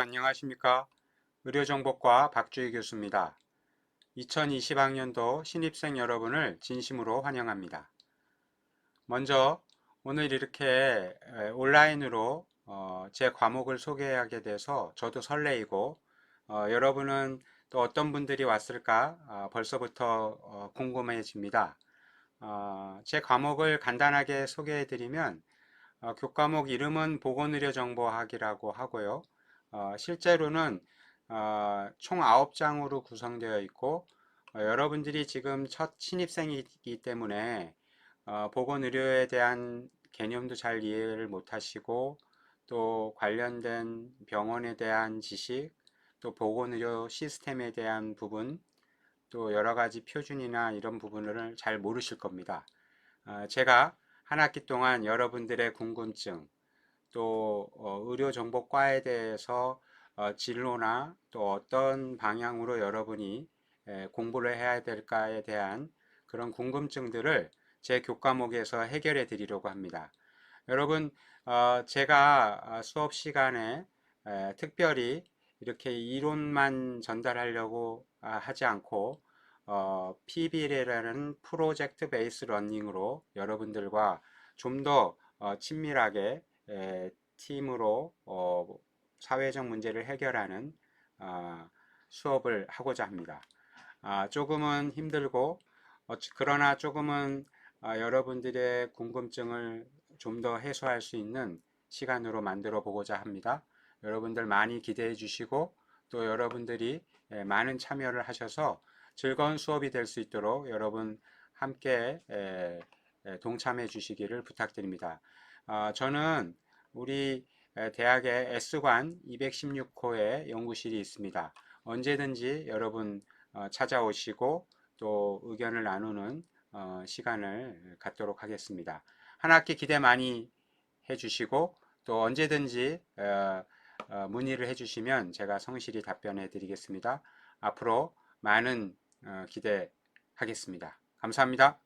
안녕하십니까. 의료정보과 박주희 교수입니다. 2020학년도 신입생 여러분을 진심으로 환영합니다. 먼저 오늘 이렇게 에, 온라인으로 어, 제 과목을 소개하게 돼서 저도 설레이고 어, 여러분은 또 어떤 분들이 왔을까 아, 벌써부터 어, 궁금해집니다. 어, 제 과목을 간단하게 소개해 드리면 어, 교과목 이름은 보건의료정보학이라고 하고요. 어, 실제로는 어, 총 9장으로 구성되어 있고 어, 여러분들이 지금 첫 신입생이기 때문에 어, 보건의료에 대한 개념도 잘 이해를 못하시고 또 관련된 병원에 대한 지식 또 보건의료 시스템에 대한 부분 또 여러 가지 표준이나 이런 부분을 잘 모르실 겁니다. 어, 제가 한 학기 동안 여러분들의 궁금증 또 어, 의료정보과에 대해서 어, 진로나 또 어떤 방향으로 여러분이 에, 공부를 해야 될까에 대한 그런 궁금증들을 제 교과목에서 해결해 드리려고 합니다. 여러분, 어, 제가 아, 수업 시간에 에, 특별히 이렇게 이론만 전달하려고 아, 하지 않고 어, PBL이라는 프로젝트 베이스 러닝으로 여러분들과 좀더 어, 친밀하게 에, 팀으로 어, 사회적 문제를 해결하는 아, 수업을 하고자 합니다. 아, 조금은 힘들고 어, 그러나 조금은 아, 여러분들의 궁금증을 좀 더 해소할 수 있는 시간으로 만들어 보고자 합니다. 여러분들 많이 기대해 주시고 또 여러분들이 예, 많은 참여를 하셔서 즐거운 수업이 될 수 있도록 여러분 함께 동참해 주시기를 부탁드립니다. 아, 저는 우리 에, 대학의 S관 216호에 연구실이 있습니다. 언제든지 여러분 어, 찾아오시고 또 의견을 나누는 어, 시간을 갖도록 하겠습니다. 한 학기 기대 많이 해주시고 또 언제든지 어, 어, 문의를 해주시면 제가 성실히 답변해 드리겠습니다. 앞으로 많은 어, 기대하겠습니다. 감사합니다.